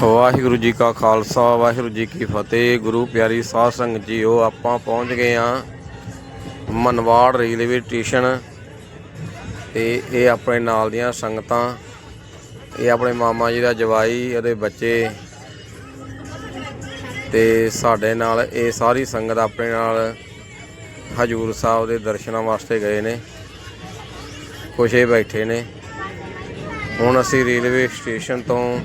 ਵਾਹਿਗੁਰੂ ਜੀ ਕਾ ਖਾਲਸਾ, ਵਾਹਿਗੁਰੂ ਜੀ ਕੀ ਫਤਿਹ। ਗੁਰੂ ਪਿਆਰੀ ਸਾਧ ਸੰਗਤ ਜੀਓ, ਆਪਾਂ ਪਹੁੰਚ ਗਏ ਆ ਮਨਵਾੜ ਰੇਲਵੇ ਸਟੇਸ਼ਨ ਤੇ ਇਹ ਆਪਣੇ ਨਾਲ ਦੀਆਂ ਸੰਗਤਾਂ, ਇਹ ਆਪਣੇ ਮਾਮਾ ਜੀ ਦਾ ਜਵਾਈ ਇਹਦੇ ਬੱਚੇ ਤੇ ਸਾਡੇ ਨਾਲ ਇਹ ਸਾਰੀ ਸੰਗਤ ਆਪਣੇ ਨਾਲ ਹਜੂਰ ਸਾਹਿਬ ਦੇ ਦਰਸ਼ਨਾਂ ਵਾਸਤੇ ਗਏ ਨੇ। ਕੁਛ ਬੈਠੇ ਨੇ। ਹੁਣ ਅਸੀਂ ਰੇਲਵੇ ਸਟੇਸ਼ਨ ਤੋਂ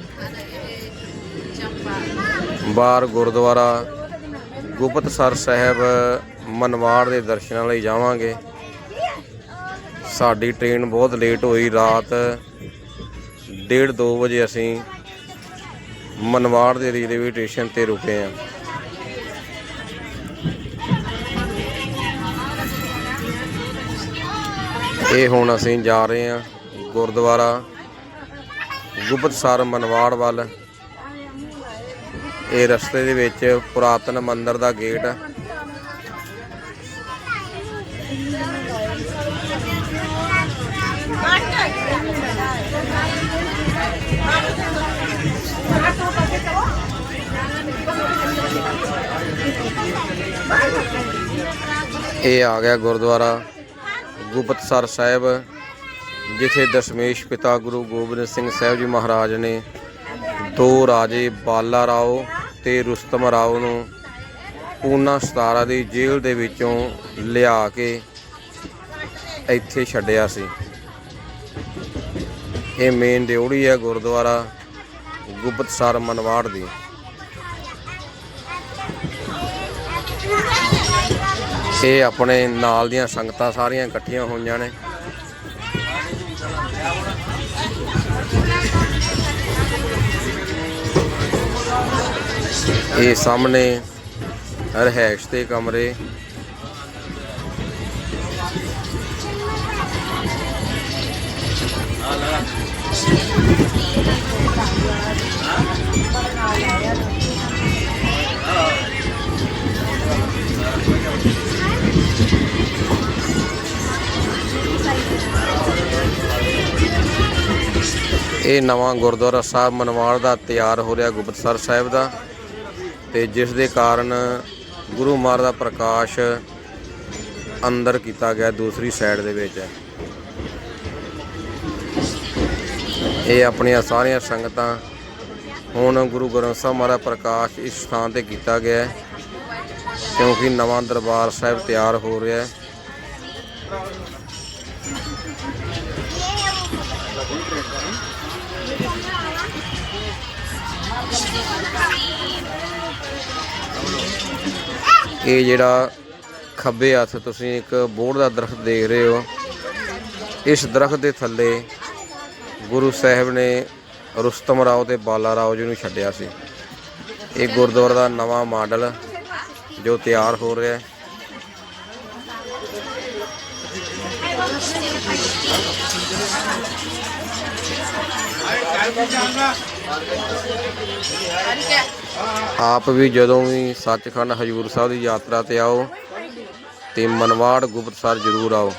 ਬਾਹਰ ਗੁਰਦੁਆਰਾ ਗੁਪਤਸਰ ਸਾਹਿਬ ਮਨਵਾੜ ਦੇ ਦਰਸ਼ਨਾਂ ਲਈ ਜਾਵਾਂਗੇ। ਸਾਡੀ ਟ੍ਰੇਨ ਬਹੁਤ ਲੇਟ ਹੋਈ, ਰਾਤ 1:30 2 ਵਜੇ ਅਸੀਂ ਮਨਵਾੜ ਦੇ ਰੇਲਵੇ ਸਟੇਸ਼ਨ ਤੇ ਰੁਕੇ ਹਾਂ। ਇਹ ਹੁਣ ਅਸੀਂ ਜਾ ਰਹੇ ਹਾਂ ਗੁਰਦੁਆਰਾ ਗੁਪਤਸਰ ਮਨਵਾੜ ਵੱਲ। ਇਹ ਰਸਤੇ ਦੇ ਵਿੱਚ ਪੁਰਾਤਨ ਮੰਦਿਰ ਦਾ ਗੇਟ ਹੈ। ਇਹ ਆ ਗਿਆ ਗੁਰਦੁਆਰਾ ਗੁਪਤਸਰ ਸਾਹਿਬ। ਜਿੱਥੇ ਦਸ਼ਮੇਸ਼ ਪਿਤਾ ਗੁਰੂ ਗੋਬਿੰਦ ਸਿੰਘ ਸਾਹਿਬ ਜੀ ਮਹਾਰਾਜ ਨੇ ਦੋ ਰਾਜੇ ਬਾਲਾ ਰਾਓ ਤੇ ਰੁਸਤਮ ਰਾਓ ਨੂੰ ਪੂਨਾ 17 ਦੀ ਜੇਲ੍ਹ ਦੇ ਵਿੱਚੋਂ ਲਿਆ ਕੇ ਇੱਥੇ ਛੱਡਿਆ ਸੀ। ਇਹ ਮੇਨ ਡਿਉੜੀ ਹੈ ਗੁਰਦੁਆਰਾ ਗੁਪਤਸਰ ਮਨਵਾੜ ਦੀ। ਇਹ ਆਪਣੇ ਨਾਲ ਦੀਆਂ ਸੰਗਤਾਂ ਸਾਰੀਆਂ ਇਕੱਠੀਆਂ ਹੋਈਆਂ ਨੇ। ਇਹ ਸਾਹਮਣੇ ਰਹਿائش ਤੇ ਕਮਰੇ। ਇਹ ਨਵਾਂ ਗੁਰਦੁਆਰਾ ਸਾਹਿਬ ਮਨਵਾਲ ਦਾ ਤਿਆਰ ਹੋ ਰਿਹਾ ਗੁਪਤਸਰ ਸਾਹਿਬ ਦਾ। ਤੇ ਜਿਸ ਦੇ ਕਾਰਨ ਗੁਰੂ ਮਹਾਰਾਜ ਦਾ ਪ੍ਰਕਾਸ਼ ਅੰਦਰ ਕੀਤਾ ਗਿਆ ਦੂਸਰੀ ਸਾਈਡ ਦੇ ਵਿੱਚ। ਇਹ ਆਪਣੀਆਂ ਸਾਰੀਆਂ ਸੰਗਤਾਂ ਹੁਣ ਗੁਰੂ ਗ੍ਰੰਥ ਸਾਹਿਬ ਮਹਾਰਾਜ ਪ੍ਰਕਾਸ਼ ਇਸ ਸਥਾਨ ਤੇ ਕੀਤਾ ਗਿਆ ਹੈ, ਕਿਉਂਕਿ ਨਵਾਂ ਦਰਬਾਰ ਸਾਹਿਬ ਤਿਆਰ ਹੋ ਰਿਹਾ ਹੈ। ਇਹ ਜਿਹੜਾ ਖੱਬੇ ਹੱਥ ਤੁਸੀਂ ਇੱਕ ਬੋੜ ਦਾ ਦਰਖਤ ਦੇਖ ਰਹੇ ਹੋ, ਇਸ ਦਰਖਤ ਦੇ ਥੱਲੇ ਗੁਰੂ ਸਾਹਿਬ ਨੇ ਰੁਸਤਮ ਰਾਓ ਤੇ ਬਾਲਾ ਰਾਓ ਜੀ ਨੂੰ ਛੱਡਿਆ ਸੀ। ਇਹ ਗੁਰਦੁਆਰਾ ਦਾ ਨਵਾਂ ਮਾਡਲ ਜੋ ਤਿਆਰ ਹੋ ਰਿਹਾ ਹੈ। ਆਪ ਵੀ ਜਦੋਂ ਵੀ ਸੱਚਖੰਡ ਹਜੂਰ ਸਾਹਿਬ ਦੀ ਯਾਤਰਾ ਤੇ ਆਓ ਤੇ ਮਨਵਾੜ ਗੁਪਤਸਰ ਜ਼ਰੂਰ ਆਓ।